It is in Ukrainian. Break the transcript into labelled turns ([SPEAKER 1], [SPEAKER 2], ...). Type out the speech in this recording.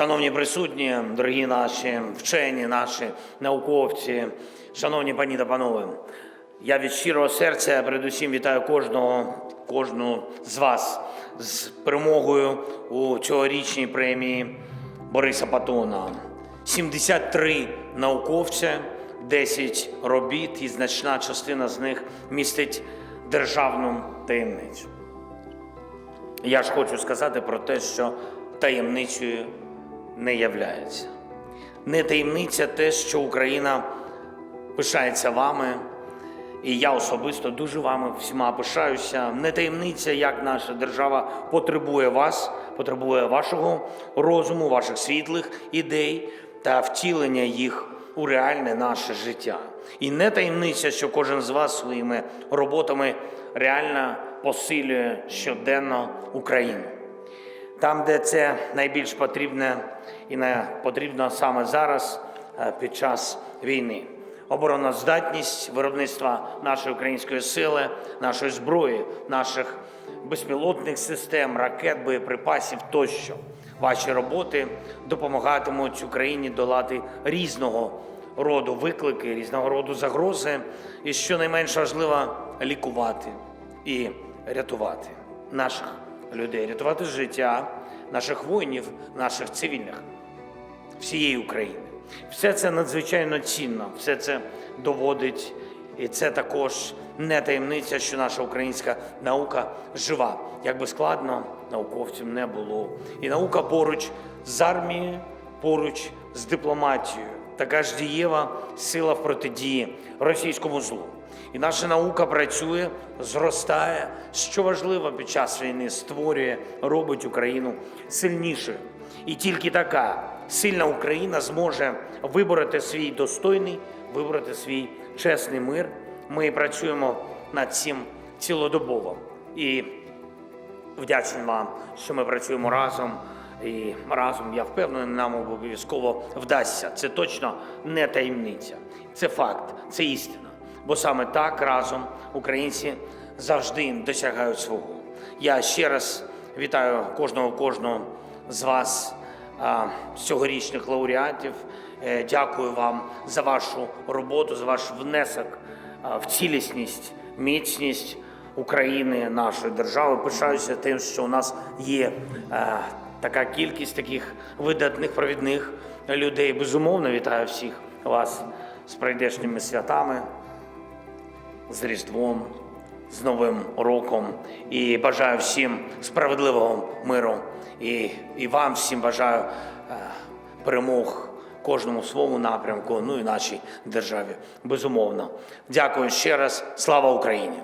[SPEAKER 1] Шановні присутні, дорогі наші вчені, наші науковці, шановні пані та панове, я від щирого серця передусім вітаю кожного, кожну з вас з перемогою у цьогорічній премії Бориса Патона. 73 науковця, 10 робіт, і значна частина з них містить державну таємницю. Я ж хочу сказати про те, що таємницею не являється. Не таємниця те, що Україна пишається вами, і я особисто дуже вами всіма пишаюся. Не таємниця, як наша держава потребує вас, потребує вашого розуму, ваших світлих ідей та втілення їх у реальне наше життя. І не таємниця, що кожен з вас своїми роботами реально посилює щоденно Україну. Там, де це найбільш потрібне і не потрібно саме зараз, е, під час війни. Обороноздатність виробництва нашої української сили, нашої зброї, наших безпілотних систем, ракет, боєприпасів тощо. Ваші роботи допомагатимуть Україні долати різного роду виклики, різного роду загрози, і що найменш важливо лікувати і рятувати наших людей, рятувати життя наших воїнів, наших цивільних, всієї України. Все це надзвичайно цінно, все це доводить, і це також не таємниця, що наша українська наука жива. Як би складно науковцям не було. І наука поруч з армією, поруч з дипломатією, така ж дієва сила в протидії російському злу. І наша наука працює, зростає, що важливо під час війни створює, робить Україну сильнішою. І тільки така сильна Україна зможе вибороти свій достойний, вибороти свій чесний мир. Ми працюємо над цим цілодобово. І вдячний вам, що ми працюємо разом. І разом, я впевнений, нам обов'язково вдасться. Це точно не таємниця. Це факт, це істина. Бо саме так разом українці завжди досягають свого. Я ще раз вітаю кожного кожного з вас, цьогорічних лауреатів. Е, Дякую вам за вашу роботу, за ваш внесок в цілісність, міцність України, нашої держави. Пишаюся тим, що у нас є е, така кількість таких видатних провідних людей. Безумовно, вітаю всіх вас з прийдешніми святами з Різдвом, з Новим роком і бажаю всім справедливого миру. І, і вам всім бажаю е, перемог кожному своєму напрямку, ну і нашій державі. Безумовно. Дякую ще раз. Слава Україні!